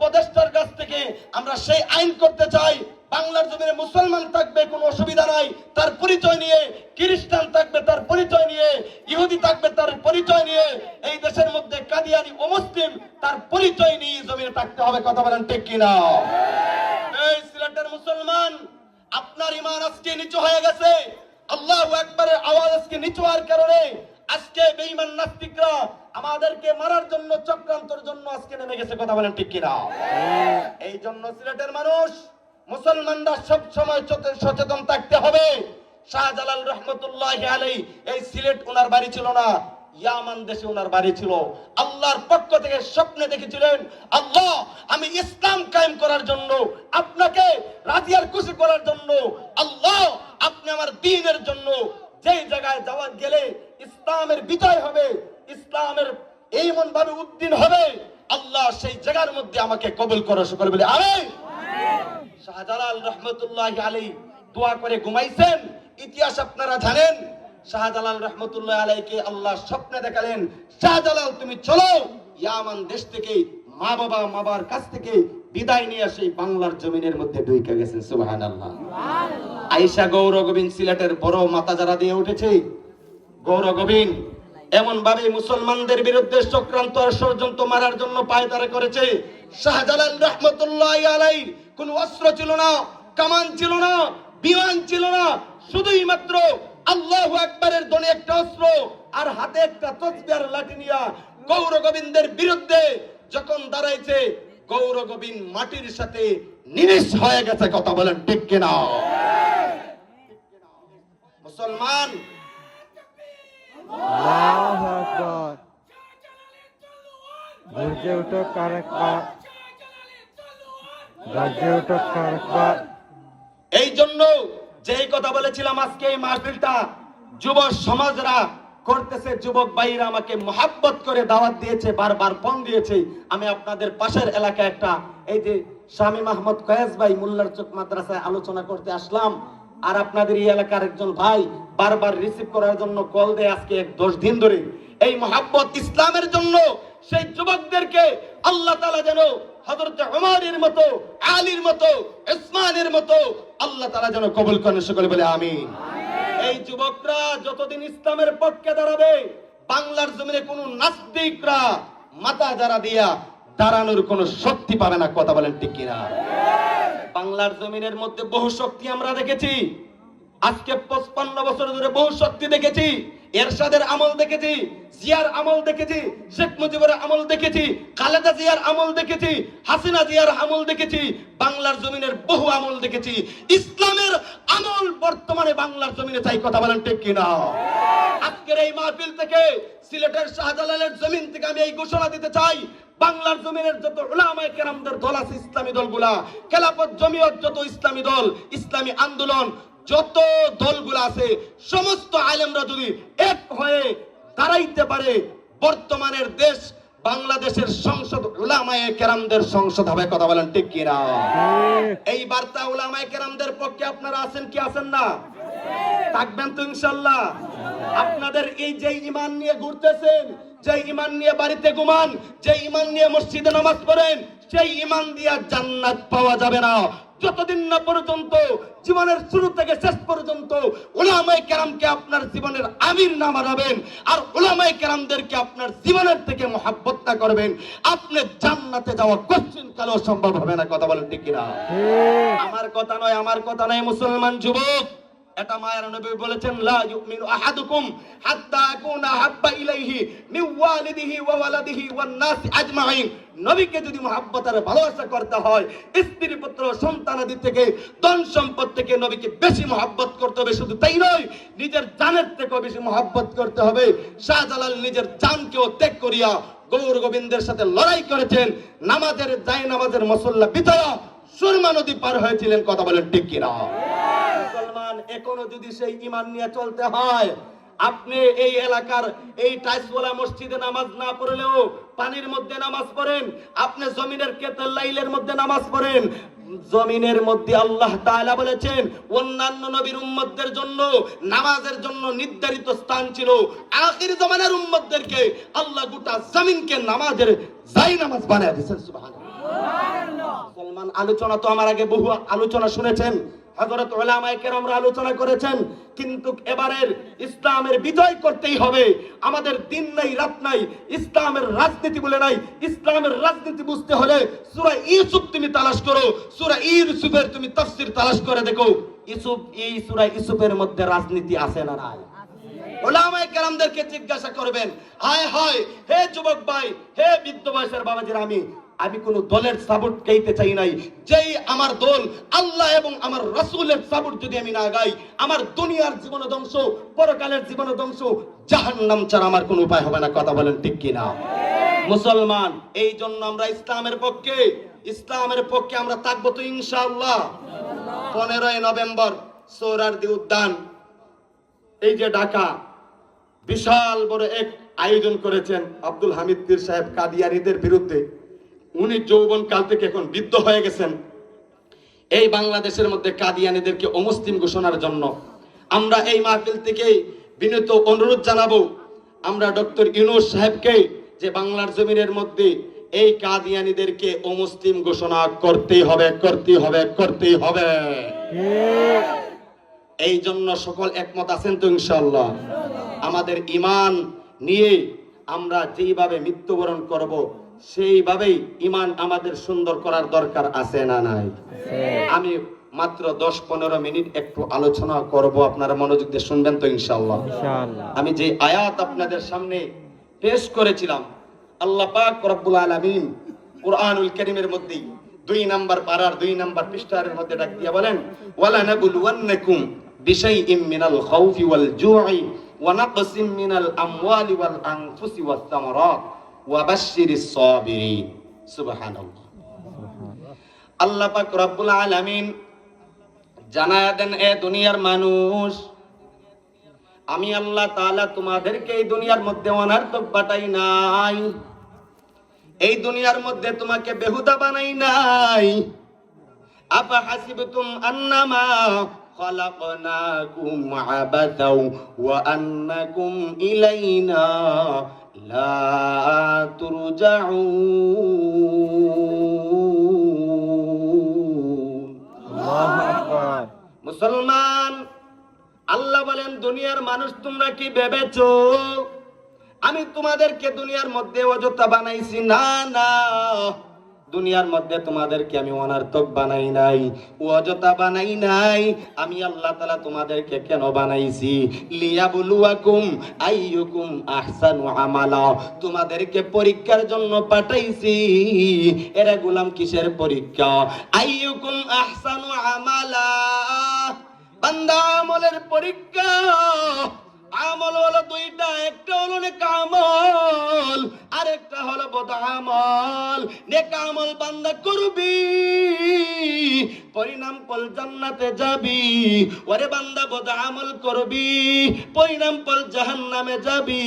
উপদেষ্টার কাছ থেকে আমরা সেই আইন করতে চাই। বাংলার জমিনে মুসলমান থাকবে, কোনো অসুবিধা নাই। তার পরিচয় নিয়ে, খ্রিস্টান থাকবে তার পরিচয় নিয়ে, ইহুদি থাকবে তার পরিচয় নিয়ে, এই দেশের মধ্যে কাদিয়ানি ও মুসলিম তার পরিচয় নিয়ে জমিনে থাকতে হবে, কথা বলেন ঠিক কিনা? এই সিলেটের মুসলমান, আপনার ইমান আজকে নিচু হয়ে গেছে। আল্লাহ একবারের আওয়াজ আজকে নিচু হওয়ার কারণে আজকে বেঈমান নাস্তিকরা আমাদেরকে মারার জন্য চক্রান্তর জন্য আজকে নেমে গেছে কথা বলেন ঠিক কিনা? এই জন্য সিলেটের মানুষ মুসলমানরা সব সময় সচেতন থাকতে হবে। শাহজালাল রহমতুল্লাহ আলাই এই সিলেট ওনার বাড়ি ছিল না ইয়ামান দেশে ওনার বাড়ি ছিল। আল্লাহর পক্ষ থেকে স্বপ্নে দেখেছিলেন আল্লাহ আমি ইসলাম কায়েম করার জন্য আপনাকে রাজিয়ার খুশি করার জন্য আল্লাহ আপনি আমার দিনের জন্য যেই জায়গায় যাওয়া গেলে ইসলামের বিজয় হবে, ইসলামের এইমন ভাবে উদ্দিন হবে, আল্লাহ সেই জায়গার মধ্যে আমাকে কবুল করো সকল বলে আরে শাহজালাল রহমতুল্লাহ আলী দোয়া করে ঘুমাইছেন। ইতিহাস আপনারা জানেন, শাহজালাল রহমতুল্লাহ আলাইকে আল্লাহ স্বপ্নে দেখালেন, শাহজালাল তুমি চলো, ইয়ামান দেশ থেকে মা বাবা মাবার কাছ থেকে বিদায় নিয়ে আসে বাংলার জমিনের মধ্যে ঢুকে গেছেন সুবাহান আল্লাহ আইসা গৌর গোবিন্দ সিলেটের বড় মাথা যারা দিয়ে উঠেছে গৌর গোবিন্দ এমন ভাবে মুসলমানদের বিরুদ্ধে চক্রান্ত আর ষড়যন্ত্র মারার জন্য পায়তারা করেছে। শাহজালাল রহমতুল্লাহ আলাই কোন অস্ত্র ছিল না কামান ছিল না বিমান ছিল না শুধুই মাত্র আল্লাহ একবারের দনে একটা অস্ত্র আর হাতে একটা তসবিহার লাঠি নিয়া গৌর গোবিন্দের বিরুদ্ধে যখন দাঁড়াইছে গৌর গোবিন্দ মাটির সাথে নিমিষ হয়ে গেছে কথা বলেন ঠিক কিনা? মুসলমান? গর্জে উঠো গর্জে উঠো এই জন্য যেই কথা বলেছিলাম আজকে এই মাহফিলটা যুব সমাজরা করতেছে যুবক ভাইরা আমাকে মহাব্বত করে দাওয়াত দিয়েছে, বারবার ফোন দিয়েছে। আমি আপনাদের পাশের এলাকায় একটা, এই যে স্বামী মাহমুদ কয়েস ভাই মোল্লার চোখ মাদ্রাসায় আলোচনা করতে আসলাম। আর আপনাদের এই এলাকার একজন ভাই বারবার রিসিভ করার জন্য কল দেয় আজকে এক দশ দিন ধরে। এই মহাব্বত ইসলামের জন্য সেই যুবকদেরকে আল্লাহ তাআলা যেন হযরত উমরের মতো, আলীর মতো, উসমানের মতো, আল্লাহ তালা যেন কবুল করেন, সকলে বলে আমিন। এই যুবকরা যতদিন ইসলামের পক্ষে দাঁড়াবে, বাংলার জমিনে কোন নাস্তিকরা মাথা যারা দিয়া দাঁড়ানোর কোনো শক্তি পাবে না, কথা বলেন ঠিক কিনা? বাংলার জমিনের মধ্যে বহু শক্তি আমরা দেখেছি। আজকে পঁচপান্ন বছর ধরে বহু শক্তি দেখেছি, এরশাদের আমল দেখেছি, জিয়ার আমল দেখেছি, শেখ মুজিবের আমল দেখেছি, খালেদা জিয়ার আমল দেখেছি, হাসিনা জিয়ার আমল দেখেছি, বাংলার জমিনের বহু আমল দেখেছি। ইসলামের আমল বর্তমানে বাংলার জমিনে চাই কথা বলেন ঠিক কিনা? আজকের এই মাহফিল থেকে সিলেটের শাহজালালের জমিন থেকে আমি এই ঘোষণা দিতে চাই, বাংলার জমিনের যত উলামায়ে কেরামদের দল আছে, ইসলামী দলগুলা, খেলাফত জমিয়ত যত ইসলামী দল, ইসলামী আন্দোলন যত দলগুলো আছে সমস্ত আলেমরা যদি এক হয়ে দাঁড়াইতে পারে বর্তমানের দেশ বাংলাদেশের সংসদ উলামায়ে কেরামদের সংসদ হবে কথা বলেন ঠিক কিনা? এই বার্তা উলামায়ে কেরামদের পক্ষে আপনারা আছেন কি আছেন না? থাকবেন তো ইনশাল্লাহ আপনাদের এই যে ইমান নিয়ে ঘুরতেছেন যে ইমান নিয়ে বাড়িতে ঘুমান যে ইমান নিয়ে মসজিদে নামাজ পড়েন সেই ইমান দিয়া জান্নাত পাওয়া যাবে না। যতদিন না পর্যন্ত জীবনের শুরু থেকে শেষ পর্যন্ত ওলামাই কেরামকে আপনার জীবনের আমির না বানাবেন আর ওলামাই কেরামদেরকে আপনার জীবনের থেকে মহাব্বত না করবেন আপনি জান্নাতে যাওয়া কোশ্চিন কালেও সম্ভব হবে না কথা বলেন ঠিক কিনা? ঠিক। আমার কথা নয় আমার কথা নয় মুসলমান যুবক। এটা মায়ের নবী বলেছেন, লা ইউমিনু আহাদুকুম হাত্তা হাব্বা ইলাইহি মিন ওয়ালিদিহি ওয়া ওয়ালাদিহি ওয়ান আজমাইন। নবীকে যদি আর ভালোবাসা করতে হয়, স্ত্রী, পুত্র থেকে, ধন সম্পদ থেকে নবীকে বেশি করতে হবে। শুধু তাই নয়, নিজের জানের থেকেও বেশি মহাব্বত করতে হবে। শাহজালাল নিজের জানকেও ত্যাগ করিয়া গৌর গোবিন্দের সাথে লড়াই করেছেন। নামাজের জায় নামাজের মসল্লা বিতয়া সুরমা নদী পার হয়েছিলেন, কথা বলেন ঠিক কিনা? মুসলমান এখনও যদি সেই ইমান নিয়ে চলতে হয় আপনি এই এলাকার এই টাইসওয়ালা মসজিদে নামাজ না পড়লেও পানির মধ্যে নামাজ পড়েন আপনি জমিনের কেতেল লাইলের মধ্যে নামাজ পড়েন জমিনের মধ্যে আল্লাহ তাআলা বলেছেন অন্যান্য নবীর উম্মতদের জন্য নামাজের জন্য নির্ধারিত স্থান ছিল আখির জমানার উম্মতদেরকে আল্লাহ গোটা জমিনকে নামাজের জাই নামাজ বানায় দিয়েছেন সুবহানাল্লাহ। মুসলমান আলোচনা তো আমার আগে বহু আলোচনা শুনেছেন হযরত উলামায়ে কেরামরা আলোচনা করেছেন, কিন্তু এবারের ইসলামের বিজয় করতেই হবে। আমাদের দিন নাই, রাত নাই, ইসলামের রাজনীতি বলে নাই। ইসলামের রাজনীতি বুঝতে হলে সূরা ইউসুফ তুমি তালাশ করো। সূরা ইউসুফের তুমি তাফসীর তালাশ করে দেখো ইসুফ এই সূরা ইউসুফের মধ্যে রাজনীতি আছে না নাই? ওলামায়ে কেরামদেরকে জিজ্ঞাসা করবেন, হায় হায়, হে যুবক ভাই, হে বৃদ্ধ বয়সের বাবাজির আমি আমি কোন দলের সাপোর্ট গাইতে চাই নাই। যেই আমার দল, আল্লাহ এবং আমার রাসূলের সাপোর্ট যদি আমি না গাই, আমার দুনিয়ার জীবন ধ্বংস, পরকালের জীবন ধ্বংস, জাহান্নাম ছাড়া আমার কোনো উপায় হবে না, কথা বলেন ঠিক কি না মুসলমান, এই জন্য আমরা ইসলামের পক্ষে ইসলামের পক্ষে আমরা থাকব তো ইনশাআল্লাহ। পনেরোই নভেম্বর, সৌরার্দি উদ্যান। এই যে ঢাকা, বিশাল বড় এক আয়োজন করেছেন আব্দুল হামিদ পীর সাহেব কাদিয়ানিদের বিরুদ্ধে। উনি যৌবন কাল থেকে এখন বৃদ্ধ হয়ে গেছেন। এই বাংলাদেশের মধ্যে কাদিয়ানিদেরকে অমুসলিম ঘোষণার জন্য আমরা এই মাহফিল থেকে বিনীত অনুরোধ জানাব। আমরা ডক্টর ইউনুস সাহেবকে যে বাংলার জমিনের মধ্যে এই কাদিয়ানিদেরকে অমুসলিম ঘোষণা করতেই হবে করতেই হবে করতেই হবে। এই জন্য সকল একমত আছেন তো ইনশাল্লাহ আমাদের ইমান নিয়ে আমরা যেইভাবে মৃত্যুবরণ করব সেইভাবেই ইমান আমাদের সুন্দর করার দরকার আছে না নাই? আমি মাত্র দশ পনেরো মিনিট একটু আলোচনা করব আপনারা মনোযোগ দিয়ে শুনবেন তো ইনশাল্লাহ ইনশাআল্লাহ। আমি যে আয়াত আপনাদের সামনে পেশ করেছিলাম আল্লাহ পাক রব্বুল আলামিন কুরআনুল কারীমের মধ্যে দুই নাম্বার পারার দুই নাম্বার পৃষ্ঠার মধ্যে ডাক দিয়া বলেন ওয়ালা নাবলুওয়ান্নাকুম বিশাইইম মিনাল খাউফি ওয়াল জু'i ওয়া নাকসিম মিনাল আমওয়ালি ওয়াল আনফুসি ওয়াস সামারাত। ওয়া সাবিরিন। সুবহানাল্লাহ। আল্লাহ পাক রব্বুল আলামিন জানায়া দেন এ দুনিয়ার মানুষ আমি আল্লাহ তাআলা তোমাদেরকে এই দুনিয়ার মধ্যে অনার্থক পাঠাই নাই। এই দুনিয়ার মধ্যে তোমাকে বেহুদা বানাই নাই। আফা হাসিবতুম আন্নামা খলাকনাকুম আবাতাও ওয়া আন্নাকুম তুরজাউন। আল্লাহু মুসলমান আল্লাহ বলেন দুনিয়ার মানুষ তোমরা কি ভেবেছো? আমি তোমাদেরকে দুনিয়ার মধ্যে অযথা বানাইছি। না না। দুনিয়ার মধ্যে তোমাদেরকে আমি অনার্থক বানাই নাই, অযথা বানাই নাই। আমি আল্লাহ তালা তোমাদেরকে কেন বানাইছি? লিয়াবলুয়াকুম আইয়ুকুম আহসানু আমালা। তোমাদেরকে পরীক্ষার জন্য পাঠাইছি। এরা গুলাম কিসের পরীক্ষা? আইয়ুকুম আহসানু আমালা। বান্দা আমলের পরীক্ষা। আমল হলো দুইটা, একটা হলো নেক আমল। আরেকটা হলো বদামল আমল। নেক আমল বান্দা করবি। পরিণাম পল জান্নাতে যাবি। ওরে বান্দা বদ আমল করবি। পরিণাম পল জাহান্নামে যাবি।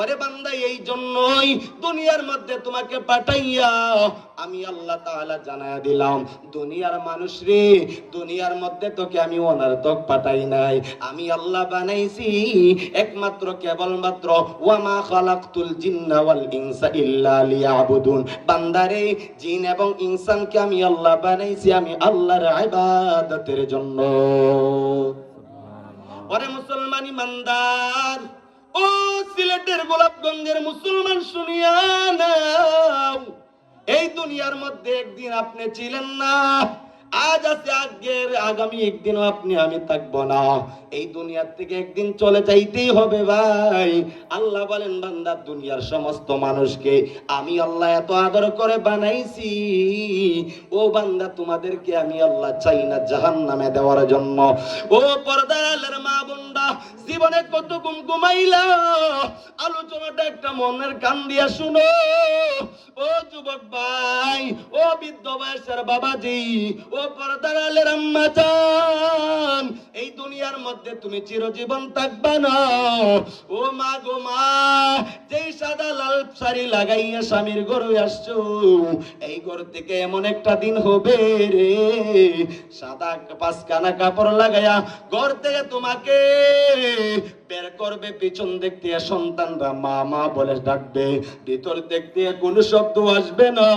ওরে বান্দা, এই জন্যই দুনিয়ার মধ্যে তোমাকে পাঠাইয়া আমি আল্লাহ তাআলা জানায়া দিলাম। দুনিয়ার মানুষ রে, দুনিয়ার মধ্যে তোকে আমি অনার্থক পাঠাই নাই। আমি আল্লাহ বানাইছি একমাত্র কেবলমাত্র ওয়ামা খালাকতুল জিন্না ওয়াল ইনসা ইল্লা লিয়াবুদুন। বান্দারে, জিন এবং ইনসানকে আমি আল্লাহ বানাইছি আমি আল্লাহর আইবাদতের জন্য। ওরে মুসলমান ইমানদার, ও সিলেটের গোলাপগঞ্জের মুসলমান শুনিয়া নাও। এই দুনিয়ার মধ্যে একদিন আপনি ছিলেন না আজ আছে আজকের, আগামী একদিনও আপনি, আমি থাকব না। এই দুনিয়ার থেকে একদিন চলে যাইতেই হবে ভাই। আল্লাহ বলেন, বান্দা, দুনিয়ার সমস্ত মানুষকে আমি আল্লাহ এত আদর করে বানাইছি। ও বান্দা, তোমাদেরকে আমি আল্লাহ চাই না জাহান নামে দেওয়ার জন্য। ও পর্দার মা বোনরা, জীবনে কত গুম ঘুমাইলা? আলোচনাটা একটা মনের কান দিয়া শুনো। ও যুবক ভাই, ও বৃদ্ধ বয়সের বাবাজি, ও পর্দার আলের আম্মা এই দুনিয়ার মধ্যে তুমি চিরজীবন থাকবা না। ও মা গো মা, যেই সাদা লাল শাড়ি লাগাইয়া স্বামীর গরু আসছো, এই ঘর থেকে এমন একটা দিন হবে রে। সাদা পাঁচখানা কাপড় লাগাইয়া ঘর থেকে তোমাকে বের করবে, পিছন দিক দিয়ে সন্তানরা মা মা বলে ডাকবে, ভিতর দিক দিয়ে কোনো শব্দ আসবে না।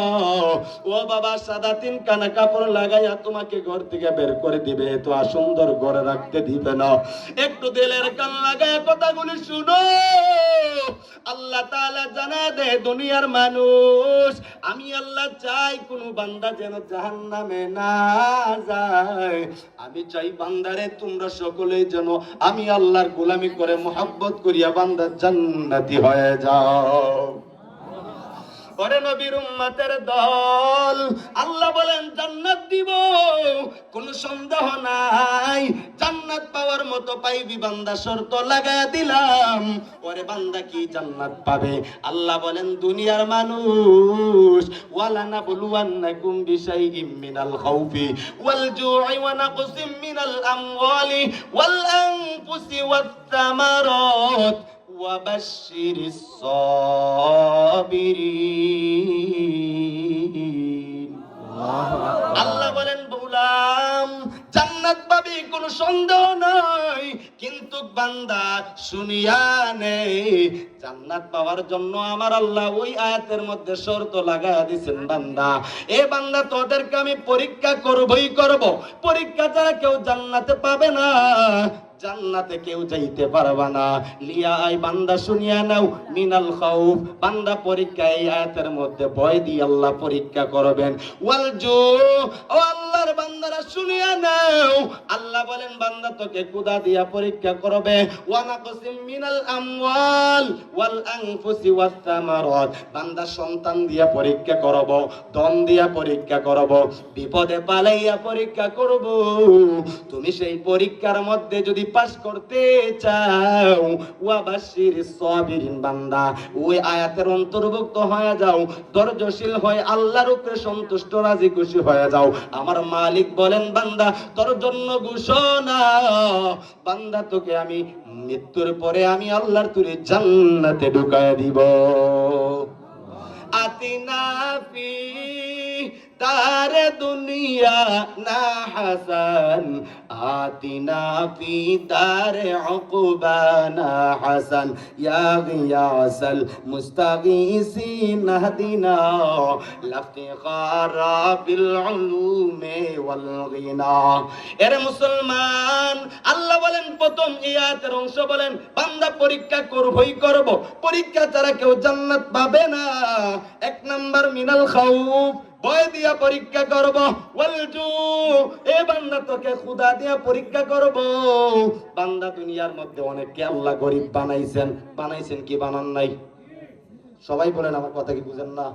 ও বাবা, সাদা তিন কানা কাপড় লাগাইয়া তোমাকে ঘর থেকে বের করে দিবে তো সুন্দর ঘরে রাখতে দিবে না। একটু দিলের কান লাগায় কথাগুলি শুনো। আল্লাহ তাআলা জানা দে, দুনিয়ার মানুষ, আমি আল্লাহ চাই কোন বান্দা যেন জাহান্নামে না যায়। আমি চাই বান্দারে তোমরা সকলেই যেন আমি আল্লাহর গোলামি করে মোহাব্বত করিয়া বান্দার জান্নাতি হয়ে যাও। ওরে নবীর উম্মতের দল। আল্লাহ বলেন, জান্নাত দিব, কোনো সন্দেহ নাই। জান্নাত পাওয়ার মতো পাইবি বান্দা, শর্ত লাগায় দিলাম। ওরে বান্দা কি জান্নাত পাবে? আল্লাহ বলেন, দুনিয়ার মানুষ, ওয়ালা না নাবলুওয়ান্নাকুম বিশাইইম মিনাল খাউফি ওয়াল জু'i ওয়া নাকসিম মিনাল আমওয়ালি ওয়াল আনফুসি ওয়াত তামারাত وبشر الصابرين আল্লাহ বলেন বউলাম জান্নাত পাবি কোনো সন্দেহ নাই কিন্তু বান্দা শুনিয়া নেই জান্নাত পাওয়ার জন্য আমার আল্লাহ ওই আয়াতের মধ্যে শর্ত লাগায়া দিছেন বান্দা এ বান্দা তোদেরকে আমি পরীক্ষা করবই করব পরীক্ষা ছাড়া কেউ জান্নাতে পাবে না জান্নাতে কেউ যাইতে পারবা না। লিয়া আই বান্দা শুনিয়া নাও, মিনাল খাউফ। বান্দা পরীক্ষা এই আয়াতের মধ্যে ভয় দিয়ে আল্লাহ পরীক্ষা করবেন। ওয়াল জু ও আল্লাহর বান্দারা শুনিয়া নাও। আল্লাহ বলেন, বান্দা তোকে কুদা দিয়া পরীক্ষা করবে। ওয়া নাকসিম মিনাল আমওয়াল ওয়াল আনফুসি ওয়াস সামারাত। বান্দা সন্তান দিয়া পরীক্ষা করব, ধন দিয়া পরীক্ষা করব, বিপদে পালাইয়া পরীক্ষা করব। তুমি সেই পরীক্ষার মধ্যে যদি পাস করতে চাও, ওয়াবাশির সাবিরিন বান্দা। ওই আয়াতের অন্তর্ভুক্ত হয়ে যাও, ধৈর্যশীল হয়ে আল্লাহর উপরে সন্তুষ্ট, রাজি খুশি হয়ে যাও। আমার মালিক বলেন, বান্দা, তোর জন্য ঘোষণা, বান্দা, তোকে আমি মৃত্যুর পরে আমি আল্লাহর তুরে জান্নাতে ঢুকায় দিব। আতিনা ফি তার দুনিয়া না হাসান উকবা না হাসান ইয়া গিয়াসাল মুস্তাগীসিন হাদিনা লাফতিখারা বিল উলুমে ওয়াল গিনা। এর মুসলমান, আল্লাহ বলেন, প্রথম ইয়াতের অংশ বলেন, বান্দা পরীক্ষা করবই করব, পরীক্ষা ছাড়া কেউ জান্নাত পাবে না। এক নাম্বার মিনাল খাউফ ভয় দিয়া পরীক্ষা করব। ওয়ালজু এ বান্দা তোকে খুদা দিয়া পরীক্ষা করব। বান্দা দুনিয়ার মধ্যে অনেককে আল্লাহ গরিব বানাইছেন। বানাইছেন কি বানান নাই? সবাই বলেন আমার কথা কি বুঝেন না?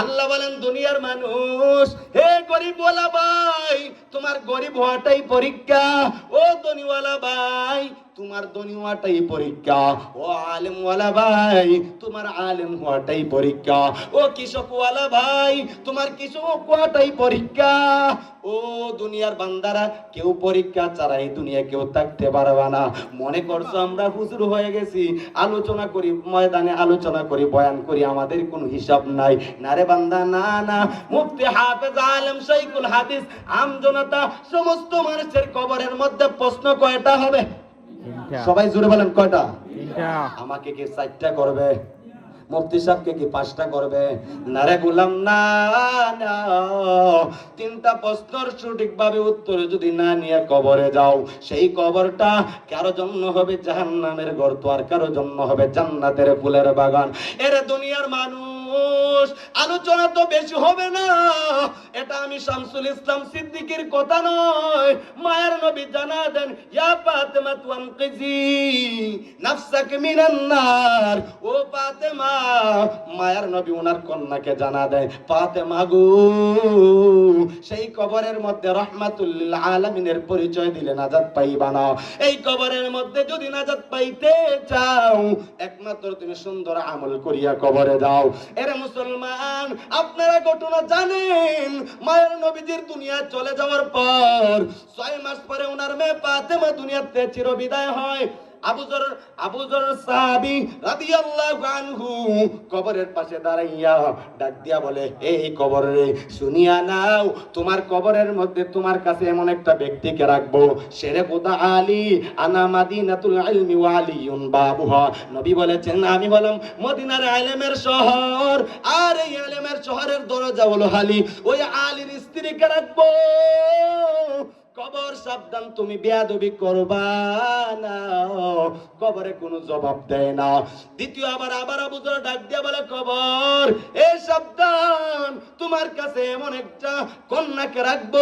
আল্লাহ বলেন, দুনিয়ার মানুষ, হে গরিব ওয়ালা ভাই, তোমার গরিব হওয়াটাই পরীক্ষা। ও ধনীওয়ালা ভাই, তোমার ধনী হওয়াটাই পরীক্ষা। ও আলেম ওয়ালা ভাই, তোমার আলেম হওয়াটাই পরীক্ষা। ও কৃষক ওয়ালা ভাই, তোমার কৃষক হওয়াটাই পরীক্ষা। ও দুনিয়ার বান্দারা, কেউ পরীক্ষা ছাড়া এই দুনিয়া কেউ থাকতে পারবে না। মনে করছ আমরা হুজুর হয়ে গেছি, আলোচনা করি, ময়দানে আলোচনা করি, বয়ান করি, আমাদের কোনো হিসাব নাই। না রে বান্দা না না। মুফতি হাফেজ আলেম শাইখুল হাদিস আম জনতা সমস্ত মানুষের কবরের মধ্যে প্রশ্ন কয়টা হবে? সবাই জুড়ে বলেন কয়টা? তিনটা। আমাকে কি চারটা করবে? মুফতি সাহেবকে কি পাঁচটা করবে? না রে গুলাম না না। তিনটা প্রশ্নের সঠিকভাবে উত্তর যদি না নিয়ে কবরে যাও সেই কবরটা কারও জন্য হবে জাহান্নামের গর্ত আর কারও জন্য হবে জান্নাতের ফুলের বাগান। এরে দুনিয়ার মানুষ আলোচনা তো বেশি হবে না। এটা আমি শামসুল ইসলাম সিদ্দিকের কথা নয়। মায়ের নবী জানা দেন, ইয়া ফাতেমা নাফসাক মিনান নার। ও ফাতেমা, মায়ের নবী ওনার কন্যাকে জানা দেয়, ফাতেমা গো, সেই কবরের মধ্যে রহমাতুল্লিল আলামিনের পরিচয় দিলে নাজাত পাইবা না। এই কবরের মধ্যে যদি নাজাত পাইতে চাও, একমাত্র তুমি সুন্দর আমল করিয়া কবরে যাও। এরে মুসলমান, আপনারা ঘটনা জানেন, মায়ের নবীজির দুনিয়া চলে যাওয়ার পর ছয় মাস পরে ওনার মেয়ে পাতেমা দুনিয়াতে চিরবিদায় হয়। আবুজর আবুজর সাহাবী রাদিয়াল্লাহু আনহু কবরের পাশে দাঁড়াইয়া ডাক দিয়া বলে এই কবর শুনিয়া নাও, তোমার কবরের মধ্যে তোমার কাছে এমন একটা ব্যক্তিকে রাখব। সেরে কোদা আলী, আনা মাদিনাতুল ইলমি ওয়া আলিয়ুন বাবুহা। নবী বলেছেন, আমি বললাম, মদিনার আলেমের শহর, আর এই আলেমের শহরের দরজা হলো হালি ওই আলীর স্ত্রীকে রাখব। কবর সাবধান তুমি বেয়াদবি করবা না। কবরে কোনো জবাব দেয় না। দ্বিতীয় আবার আবার আবুজর ডাক দিয়া বলে, কবর, এ সাবধান। তোমার কাছে এমন একটা কন্যাকে রাখব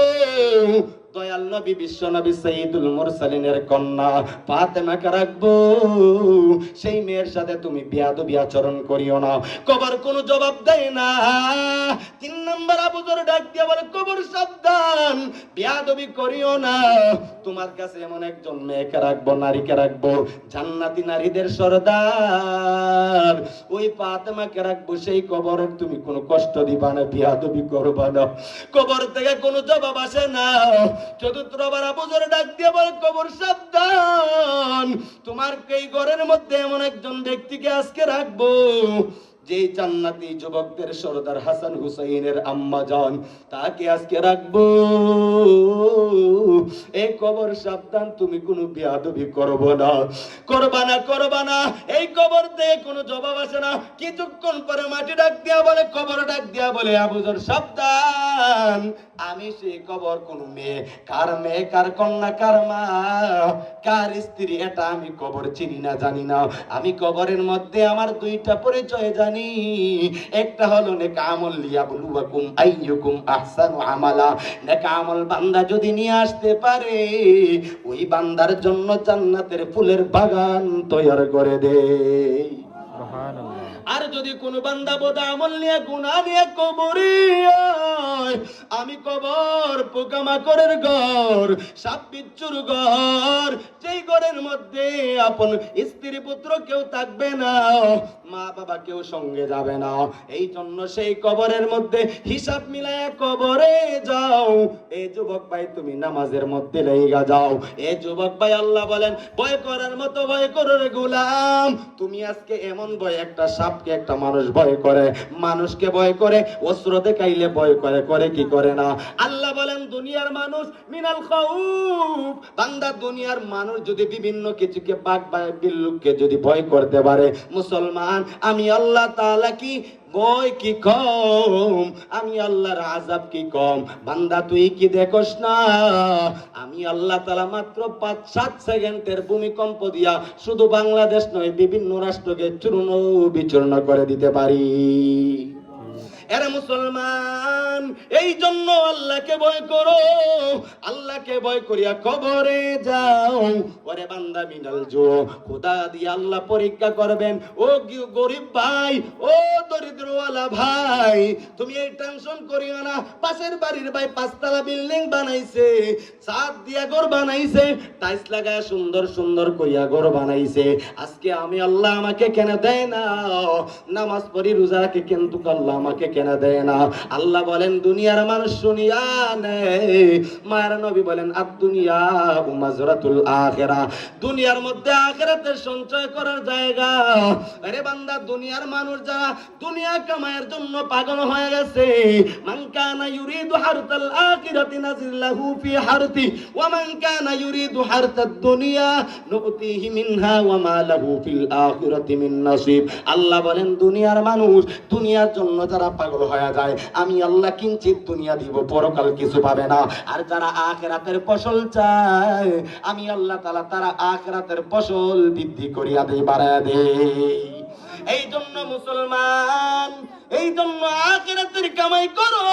কবর কবর তোমার কাছে এমন একজন মেয়েকে রাখব, নারীকে রাখব, জান্নাতি নারীদের সর্দার। ওই ফাতেমাকে রাখব, সেই কবরের তুমি কোনো কষ্ট দিবা না, বিয়াদবি করবা না। কবর থেকে কোনো জবাব আসে না। চতুর্থ বার আবুজর ডাক দিয়ে বলে, কবর সাবধান। তোমার এই ঘরের মধ্যে এমন একজন ব্যক্তিকে আজকে রাখব? যে জান্নাতি যুবকদের সর্দার হাসান হুসাইনের আম্মা জান, তাকে আজকে রাখব। এই কবর সাবধান, তুমি কোনো বিয়াদবি করব না। করবা না করবা না এই কবর দিয়ে কোনো জবাব আসে না। কিছুক্ষণ পরে মাটি ডাক দিয়া বলে, কবর ডাক দিয়া বলে আবুজর সাবধান। আমি সেই কবর কোন মেয়ে, কার মেয়ে, কার কন্যা, কার মা, কার স্ত্রী, এটা আমি কবর চিনি না, জানি না। আমি কবরের মধ্যে আমার দুইটা পরিচয় জানি। একটা হলো, নেকা আমল লিয়াবলুয়াকুম আইয়ুকুম আহসানু আমালা। নেকা আমল বান্দা যদি নিয়ে আসতে পারে, ওই বান্দার জন্য জান্নাতের ফুলের বাগান তৈরি করে দেয়। সুবহানাল্লাহ। আর যদি কোন বান্দা বোধ আমল নিয়ে গুণা নিয়ে কবরে আমি কবর, পোকামাকড়ের ঘর, সাপ বিচ্ছুর ঘর, যেই ঘরের মধ্যে আপন স্ত্রী পুত্র কেউ থাকবে না, মা বাবা কেউ সঙ্গে যাবে না। এই জন্য সেই কবরের মধ্যে হিসাব মিলায় কবরে যাও। এই যুবক ভাই, তুমি নামাজের মধ্যে লেগা যাও। এই যুবক ভাই, আল্লাহ বলেন, ভয় করার মতো ভয় করো রে গোলাম। তুমি আজকে এমন ভয়, একটা সাপকে একটা মানুষ ভয় করে, মানুষকে ভয় করে, অস্ত্র দেখাইলে ভয় করে করে কি করে না? আল্লাহ বলেন, দুনিয়ার মানুষ মিনাল খাউফ। বান্দা দুনিয়ার মানুষ যদি বিভিন্ন কিছুকে বাঘ বা বিল্লুককে যদি ভয় করতে পারে, মুসলমান, আমি আল্লাহ তাআলা কি ভয় কি কম? আমি আল্লাহর আজাব কি কম? বান্দা, তুই কি দেখোস না? আমি আল্লাহ তালা মাত্র পাঁচ সাত সেকেন্ডের ভূমিকম্প দিয়া শুধু বাংলাদেশ নয়, বিভিন্ন রাষ্ট্রকে চূর্ণ বিচূর্ণ করে দিতে পারি। এরে মুসলমান এই জন্য আল্লাহকে ভয় করো। আল্লাহকে ভয় করিয়া কবরে যাও। ওরে বান্দা, মিনাল জো খোদা দিয়ে আল্লাহ পরীক্ষা করবেন। ও গরিব ভাই, ও দরিদ্রওয়ালা ভাই, তুমি এই টেনশন করিও না। পাশের বাড়ির ভাই পাঁচতলা বিল্ডিং বানাইছে, ছাদ দিয়া ঘর বানাইছে টাইলস লাগায় সুন্দর সুন্দর করিয়া ঘর বানাইছে। আজকে আমি আল্লাহ আমাকে কেন দেয় না? নামাজ পড়ি রোজা রাখি কিন্তু আল্লাহ আমাকে কেন দেয় না? আল্লাহ বলেন, দুনিয়ার মানুষ শুনিয়া নেয়। মায়ের নবী বলেন আর দুনিয়া মাজরাতুল আখেরা। দুনিয়ার মধ্যে আখেরাতের সঞ্চয় করার জায়গা। আরে বান্দা, দুনিয়ার মানুষ যারা দুনিয়া কামায়ের জন্য পাগল হয়ে গেছে। হারতাল হারতি ওয়া দুনিয়া নুতিহি মিনহা ওয়া মা লাহু ফিল আখিরাতি মিন নাসিব। আল্লাহ বলেন, দুনিয়ার মানুষ দুনিয়ার জন্য যারা পাগল হয়ে যায়, আমি আল্লাহ কিঞ্চিত দুনিয়া দিব, পরকাল কিছু পাবে না। আর যারা আখিরাতের ফসল চায়, আমি আল্লাহ তাআলা তারা আখিরাতের ফসল বৃদ্ধি করিয়া দেই বাড়ায়া দেই। এই জন্য মুসলমান এই জন্য আখিরাতের কামাই করো।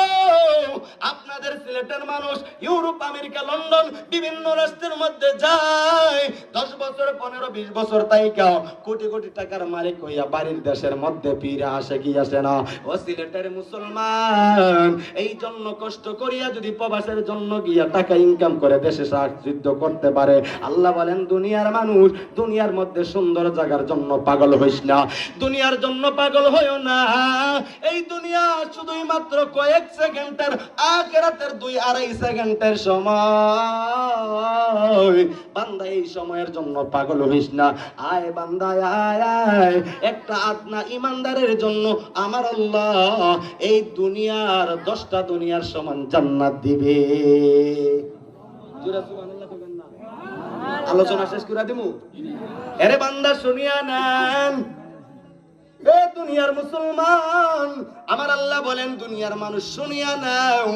আপনাদের সিলেটের মানুষ ইউরোপ, আমেরিকা, লন্ডন, বিভিন্ন রাষ্ট্রের মধ্যে যায়। দশ বছর, পনেরো, বিশ বছর তাই কেউ কোটি কোটি টাকার মালিক হইয়া বাড়ির দেশের মধ্যে ফিরে আসে কি আসে না। ও সিলেটের মুসলমান এই জন্য কষ্ট করিয়া যদি প্রবাসের জন্য গিয়া টাকা ইনকাম করে দেশে সাহায্য করতে পারে। আল্লাহ বলেন, দুনিয়ার মানুষ দুনিয়ার মধ্যে সুন্দর জায়গার জন্য পাগল হইস না। দুনিয়ার জন্য পাগল হইও না। এই দুনিয়া শুধুই মাত্র কয়েক সেকেন্ডের, আখেরাতের দুই আড়াই সেকেন্ডের সময়। বান্দা এই সময়ের জন্য পাগল হইস না। আয় বান্দা, আয় আয় একটা আদনা ইমানদারের জন্য আমার আল্লাহ এই দুনিয়ার, দশটা দুনিয়ার সমান জান্নাত দিবে? আলোচনা শেষ করে দিমু। এরে বান্দা শুনিয়া নেন। এ দুনিয়ার মুসলমান, আমার আল্লাহ বলেন, দুনিয়ার মানুষ শুনিয়া নাও,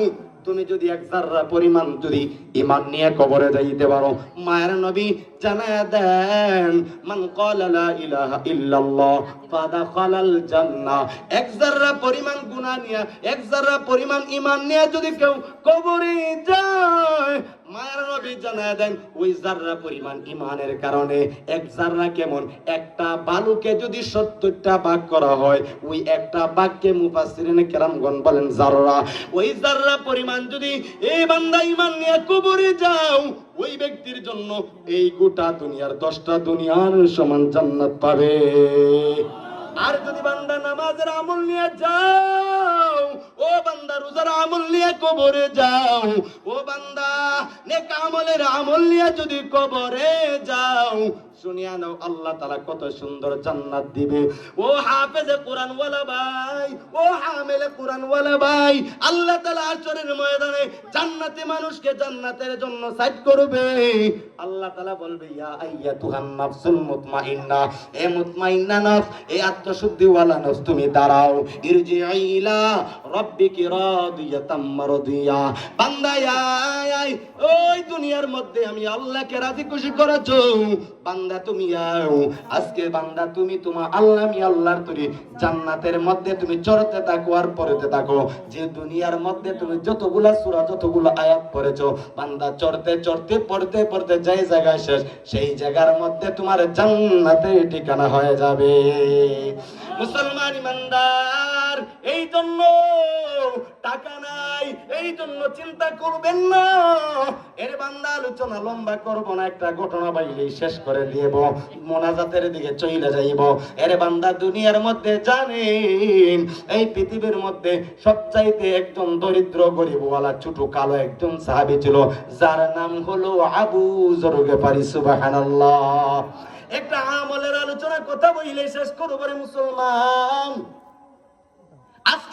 তুমি যদি এক জাররা পরিমাণ যদি ইমান নিয়ে কবরে যাইতে পারো। মায়ের নবী জানায়া দেন, মান ক্বালা লা ইলাহা ইল্লাল্লাহ ফাদাখালাল জান্নাহ। এক জাররা পরিমাণ গুনাহ নিয়ে, এক জাররা পরিমাণ ইমান নিয়ে যদি কেউ কবরে যায় মায়ের নবী জানায় দেন, ওই জাররা পরিমাণ ইমানের কারণে এক জাররা কেমন? একটা বালুকে যদি সত্তরটা করা হয়, ওই একটা বাঘকে মুফাসসিরিনে কেরামগণ বলেন, জাররা। ওই জাররা পরিমাণ যদি এই বান্দা ইমান নিয়ে কবরে যাও, ওই ব্যক্তির জন্য এই গোটা দুনিয়ার দশটা দুনিয়ার সমান জান্নাত পাবে। আর যদি বান্দা নামাজের আমল নিয়ে যাও, ও বান্দা রোজার আমল নিয়ে কবরে যাও, ও বান্দা নেক আমলের আমল নিয়ে যদি কবরে যাও শুনিয়া নাও, আল্লাহ তাআলা কত সুন্দর জান্নাত দিবে। ও হাফেজে কোরআন ওয়ালা ভাই, ও হামেলে কোরআন ওয়ালা ভাই, আল্লাহ তাআলা আসরের ময়দানে জান্নাতে মানুষকে জান্নাতের জন্য সাইড করবে। আল্লাহ তাআলা বলবে, ইয়া আইয়াতুহান নাফসুল মুতমাইন্না, এ মুতমাইন্না এ আত্মশুদ্ধি ওয়ালা নফস, তুমি দাঁড়াও। ইরজিই ইলা রাব্বিকি রাদিয়াতাম মারদিয়া। বান্দা ওই দুনিয়ার মধ্যে আমি আল্লাহকে রাজি খুশি করেছ। বান্দা তুমি আও। আজকে বান্দা তুমি তোমার আল্লাহ, আমি আল্লাহর তৈরি। জান্নাতের মধ্যে তুমি চড়তে থাকো আর পড়তে থাকো। যে দুনিয়ার মধ্যে তুমি যতগুলা সূরা, যতগুলো আয়াত পড়েছো, বান্দা চড়তে চড়তে, পড়তে পড়তে যেই জায়গায় শেষ, সেই জায়গার মধ্যে তোমার জান্নাতে ঠিকানা হয়ে যাবে। মুসলমান ইমানদার এই জন্য টাকা নাই, এই জন্য চিন্তা করবেন না। এর বান্দা আলোচনা লম্বা করব না, একটা ঘটনা বাইলেই শেষ করে দিব মোনাজাতের দিকে চলে যাইব। এর বান্দা দুনিয়ার মধ্যে জানেন, এই পৃথিবীর মধ্যে সবচাইতে একজন দরিদ্র গরিবওয়ালা ছোট কালো একজন সাহাবী ছিল, যার নাম হলো আবু জরগে পারি সুবহানাল্লাহ। একটা আমলের আলোচনা, কথা বইলে শেষ করব মুসলমান।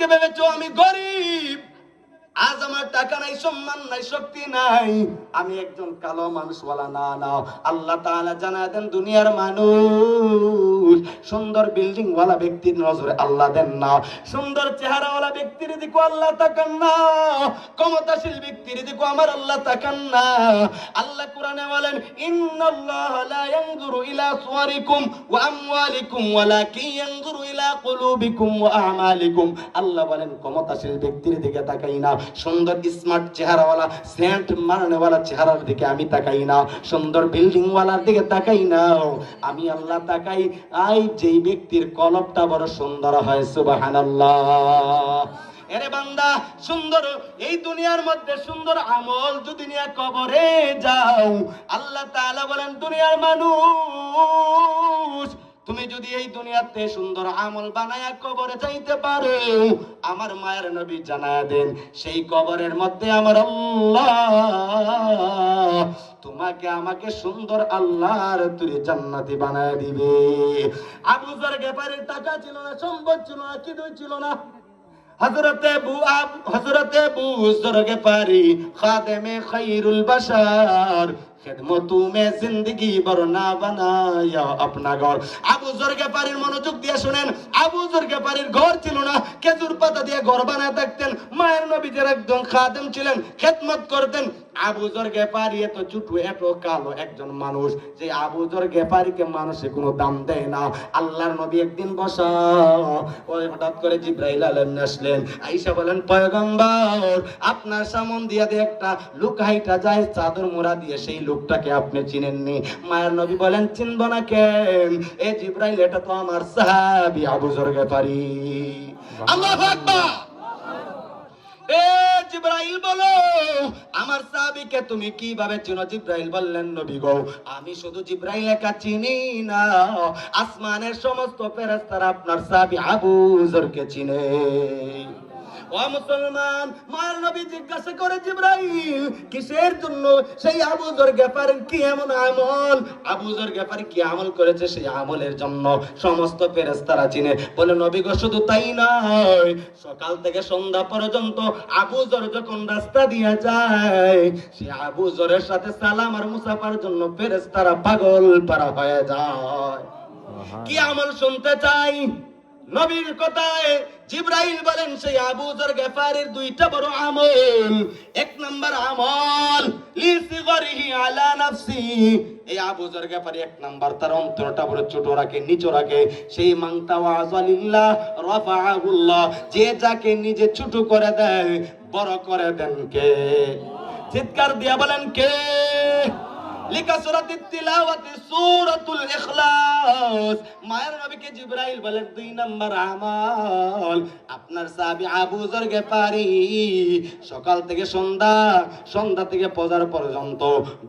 আজকে ভেবেছো আমি গরিব? আজ আমার টাকা নাই, সম্মান নাই, শক্তি নাই। আমি একজন কালো মানুষওয়ালা, না না। আল্লাহ জানা দেন, দুনিয়ার মানুষ। সুন্দর বিল্ডিং ওয়ালা ব্যক্তির নজরে আল্লাহ দেন না। সুন্দর চেহারাওয়ালা ব্যক্তির দিকে আল্লাহ তাকান না। ক্ষমতাশীল ব্যক্তির দিকে আমার আল্লাহ তাকান না। আল্লাহ কোরআনে বলেন, ইন্নাল্লাহ লা ইয়ানজুরু ইলা সুওয়ারিকুম ওয়া আমওয়ালিকুম ওয়ালাকিন ইয়ানজুরু ইলা কুলুবিকুম ওয়া আমালিকুম। আল্লাহ বলেন, ক্ষমতাশীল ব্যক্তির দিকে তাকাই না। সুন্দর স্মার্ট চেহারাওয়ালা, সেন্ট মারনেওয়ালা চেহারার দিকে আমি তাকাই না। সুন্দর বিল্ডিং ওয়ালার দিকে তাকাই না। আমি আল্লাহ তাকাই আই যেই ব্যক্তির কলবটা বড় সুন্দর হয়, সুবহানাল্লাহ। এরে বান্দা, সুন্দর, এই দুনিয়ার মধ্যে সুন্দর আমল যদি নিয়ে কবরে যাও, আল্লাহ তাআলা বলেন, দুনিয়ার মানুষ তুমি যদি এই দুনিয়াতে সুন্দর আমল বানায়া কবরে যাইতে পারো, আমার মায়ের নবী জানায়া দেন, সেই কবরের মধ্যে আমার আল্লাহ তোমাকে আমাকে সুন্দর আল্লাহর তুই জান্নাতি বানায় দিবে। আবু জার টাকা ছিল না, সম্পদ ছিল না, কিছুই ছিল না। হজরতে বু আব হযরতে বু জরগে পারি খাদেমে খাইরুল বাশার খেদমতু মে জিন্দগি বরনা বানায়া আপনা ঘর। আবু জরগে পারির মনোযোগ দিয়ে শুনেন, আবু জরগে পারির ঘর ছিল না, খেজুর পাতা দিয়ে ঘর বানায় থাকতেন মায়ের নবীদের একজন খাদেম ছিলেন, খেদমত করতেন। আবু জরগে পারি এত চুটু, এত কালো একজন মানুষ, যে আবু জরগে পারিকে মানুষে কোনো দাম দেয় না। আল্লাহর নবী একদিন বসা, ওই হঠাৎ করে জিব্রাইল আলাইহিস আসলেন, আয়েশা বলেন, পয়গম্বর, আপনার সামন দিয়া দিয়ে একটা লোক হাইটা যায়, চাদর মোড়া দিয়ে সেই লোকটাকে আপনি চিনেননি? মায়ের নবী বলেন, চিনব না কেন? এ জিব্রাইল, এটা তো আমার সাহাবী আবু জরগে পারি আল্লাহু আকবার! এ জিব্রাইল বলো, আমার সাহাবীকে তুমি কীভাবে চিনো? জিব্রাইল বললেন, নবী গো, আমি শুধু জিব্রাইল একা চিনি না। আসমানের সমস্ত ফেরেশতারা আপনার সাহাবী আবু জরকে চিনে। ও মুসলমান মার নবী জিজ্ঞাসা করে জিব্রাইল কিসের জন্য সেই আবু জর গেফারের কি এমন আমল? আবু জর গেফার কি আমল করেছে সেই আমলের জন্য সমস্ত ফেরেশতারা চিনে। বলে নবী গো শুধু তাই নয় সকাল থেকে সন্ধ্যা পর্যন্ত আবু জর যখন রাস্তা দিয়ে যায় সে আবু জরের সাথে সালাম আর মুসাফার জন্য ফেরেশতারা পাগল পারা হয়ে যায়। কি আমল শুনতে চাই? নবীর কথায় জিব্রাইল বলেন, সেই আবু জর গেফারের দুইটা বড় আমল। এক নাম্বার আমল লিসিগরিহি আলা নাফসি। এই আবু জর গেফারি এক নাম্বার, তার অন্তরটা বড় ছোট রাখে, নিচু রাখে। সেই মাংতা ওয়াজালিল্লাহ রাফাআহুল্লাহ যে যাকে নিজে ছোট করে দেয়, বড় করে দেন কে? চিৎকার দিয়া বলেন কে? লিখা সুরাতি তিলাওয়াতি, সূরাতুল ইখলাস। মায়ের নবীকে জিবরাইল বলেন, দুই নাম্বার আমল। আপনার সাহাবী আবু যর গেফারি, সকাল থেকে সন্ধ্যা সন্ধ্যা থেকে পজার পর্যন্ত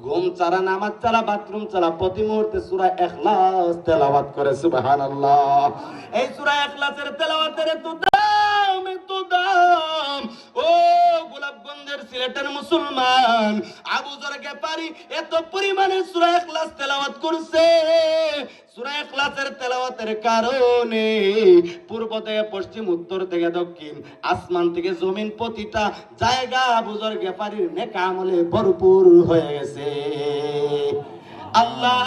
ঘুম চারা নামাজ চারা বাথরুম চারা প্রতি মুহূর্তে সূরা ইখলাস তেলাওয়াত করে, সুবহানাল্লাহ। এই সূরা ইখলাসের তেলাওয়াতের তো দাম, এত দাম। ও সিলেটের মুসলমান আবু এত পরিমাণে তেলাওয়াত করছে। তেলাওয়াতের কারণে পূর্ব থেকে পশ্চিম, উত্তর থেকে দক্ষিণ, আসমান থেকে জমিন প্রতিটা জায়গা আবু জর গেফারির নেক আমলে ভরপুর হয়ে গেছে। আল্লাহ